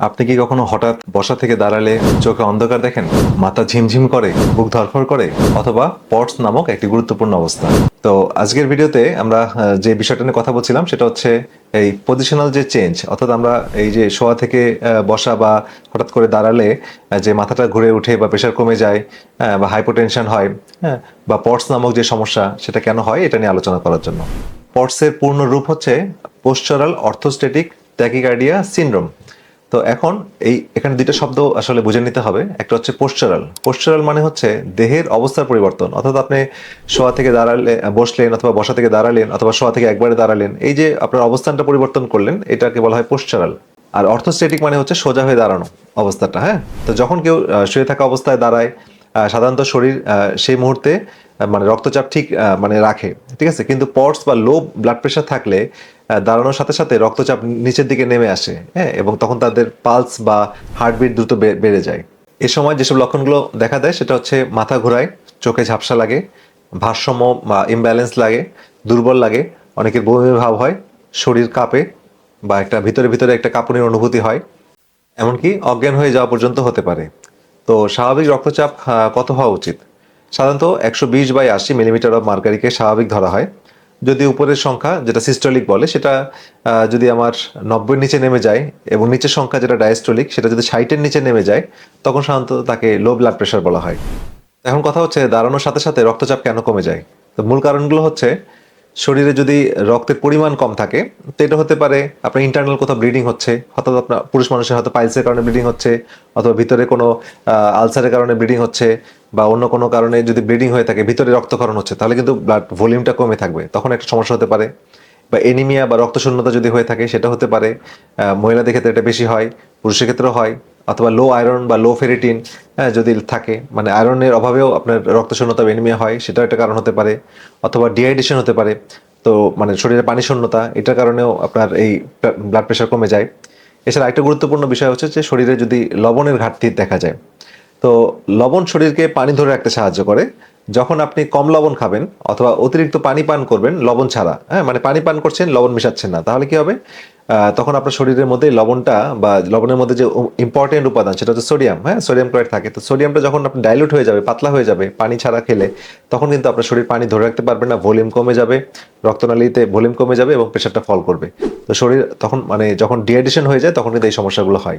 আপনি কি কখনো হঠাৎ বসা থেকে দাঁড়ালে চোখে অন্ধকার দেখেন? মাথা ঝিমঝিম করে, বুক ধরফর করে, অথবা পটস নামক একটি গুরুত্বপূর্ণ অবস্থা। তো আজকের ভিডিওতে আমরা যে বিষয়টা নিয়ে কথা বলছিলাম সেটা হচ্ছে এই পজিশনাল যে চেঞ্জ অর্থাৎ আমরা এই যে শোয়া থেকে বসা বা হঠাৎ করে দাঁড়ালে যে মাথাটা ঘুরে উঠে বা প্রেশার কমে যায় বা হাইপোটেনশন হয় হ্যাঁ বা পটস নামক যে সমস্যা, সেটা কেন হয়, এটা নিয়ে আলোচনা করার জন্য। পটসের পূর্ণ রূপ হচ্ছে পোস্টারাল অর্থোস্টেটিক ট্যাকিকার্ডিয়া সিনড্রোম তো এখন এই, এখানে দুইটা শব্দ আসলে বুঝে নিতে হবে। একটা হচ্ছে পোস্টারাল পোস্টারাল মানে হচ্ছে দেহের অবস্থার পরিবর্তন। অর্থাৎ আপনি শোয়া থেকে দাঁড়ালে, বসলেন অথবা বসা থেকে দাঁড়ালেন অথবা শোয়া থেকে একবারে দাঁড়ালেন, এই যে আপনার অবস্থানটা পরিবর্তন করলেন, এটাকে বলা হয় পোস্টারাল আর অর্থোস্টেটিক মানে হচ্ছে সোজা হয়ে দাঁড়ানো অবস্থাটা হ্যাঁ? তো যখন কেউ শুয়ে থাকা অবস্থায় দাঁড়ায় সাধারণত শরীর সেই মুহূর্তে মানে রক্তচাপ ঠিক মানে রাখে, ঠিক আছে? কিন্তু পটস বা লো ব্লাড প্রেশার থাকলে দাঁড়ানোর সাথে সাথে রক্তচাপ নিচের দিকে নেমে আসে হ্যাঁ? এবং তখন তাদের পালস বা হার্টবিট দ্রুত বেড়ে যায়। এ সময় যেসব লক্ষণগুলো দেখা দেয়, সেটা হচ্ছে মাথা ঘোরায়, চোখে ঝাপসা লাগে, ভারসাম্য বা ইমব্যালেন্স লাগে, দুর্বল লাগে, অনেকের বমি ভাব হয়, শরীর কাঁপে বা একটা ভিতরে ভিতরে একটা কাঁপুনির অনুভূতি হয়, এমনকি অজ্ঞান হয়ে যাওয়া পর্যন্ত হতে পারে। তো স্বাভাবিক রক্তচাপ কত হওয়া উচিত? সাধারণত একশো বিশ বাই আশি মিলিমিটার অফ মার্কারিকে স্বাভাবিক ধরা হয়। যদি উপরের সংখ্যা, যেটা সিস্টলিক বলে, সেটা যদি আমার নব্বইয়ের নিচে নেমে যায় এবং নিচের সংখ্যা যেটা ডায়াস্টোলিক, সেটা যদি ষাটের নিচে নেমে যায়, তখন সাধারণত তাকে লো ব্লাড প্রেশার বলা হয়। এখন কথা হচ্ছে, দাঁড়ানোর সাথে সাথে রক্তচাপ কেন কমে যায়? তো মূল কারণগুলো হচ্ছে শরীরে যদি রক্তের পরিমাণ কম থাকে, তো এটা হতে পারে আপনার ইন্টারনাল কোথাও ব্লিডিং হচ্ছে হয়তো আপনার পুরুষ মানুষের হয়তো পাইলসের কারণে ব্লিডিং হচ্ছে, অথবা ভিতরে কোনো আলসারের কারণে ব্লিডিং হচ্ছে, বা অন্য কোনো কারণে যদি ব্লিডিং হয়ে থাকে, ভিতরে রক্তক্ষরণ হচ্ছে, তাহলে কিন্তু ব্লাড ভলিউমটা কমে থাকবে। তখন একটা সমস্যা হতে পারে। বা এনিমিয়া বা রক্তশূন্যতা যদি হয়ে থাকে, সেটা হতে পারে। মহিলাদের ক্ষেত্রে এটা বেশি হয়, পুরুষের ক্ষেত্রেও হয়। অথবা লো আয়রন বা লো ফেরিটিন হ্যাঁ যদি থাকে মানে আয়রনের অভাবেও আপনার রক্তশূন্যতা বা এনিমিয়া হয়, সেটাও একটা কারণ হতে পারে, অথবা ডিহাইড্রেশন হতে পারে, তো মানে শরীরে পানি শূন্যতা, এটার কারণেও আপনার এই ব্লাড প্রেশার কমে যায়। এছাড়া একটা গুরুত্বপূর্ণ বিষয় হচ্ছে যে শরীরে যদি লবণের ঘাটতি দেখা যায়, তো লবণ শরীরকে পানি ধরে রাখতে সাহায্য করে, যখন আপনি কম লবণ খাবেন অথবা অতিরিক্ত পানি পান করবেন, লবণ ছাড়া হ্যাঁ মানে পানি পান করছেন, লবণ মিশাচ্ছেন না, তাহলে কি হবে? তখন আপনার শরীরের মধ্যে লবণটা বা লবণের মধ্যে যে ইম্পর্টেন্ট উপাদান সেটা হচ্ছে সোডিয়াম হ্যাঁ? সোডিয়াম ক্লোরাইড থাকে। তো সোডিয়ামটা যখন আপনি ডাইলুট হয়ে যাবে, পাতলা হয়ে যাবে পানি ছাড়া খেলে, তখন কিন্তু আপনার শরীর পানি ধরে রাখতে পারবে না ভলিউম কমে যাবে, রক্তনালীতে ভলিউম কমে যাবে এবং প্রেশারটা ফল করবে। তো শরীর তখন মানে যখন ডিহাইড্রেশন হয়ে যায়, তখন কিন্তু এই সমস্যাগুলো হয়।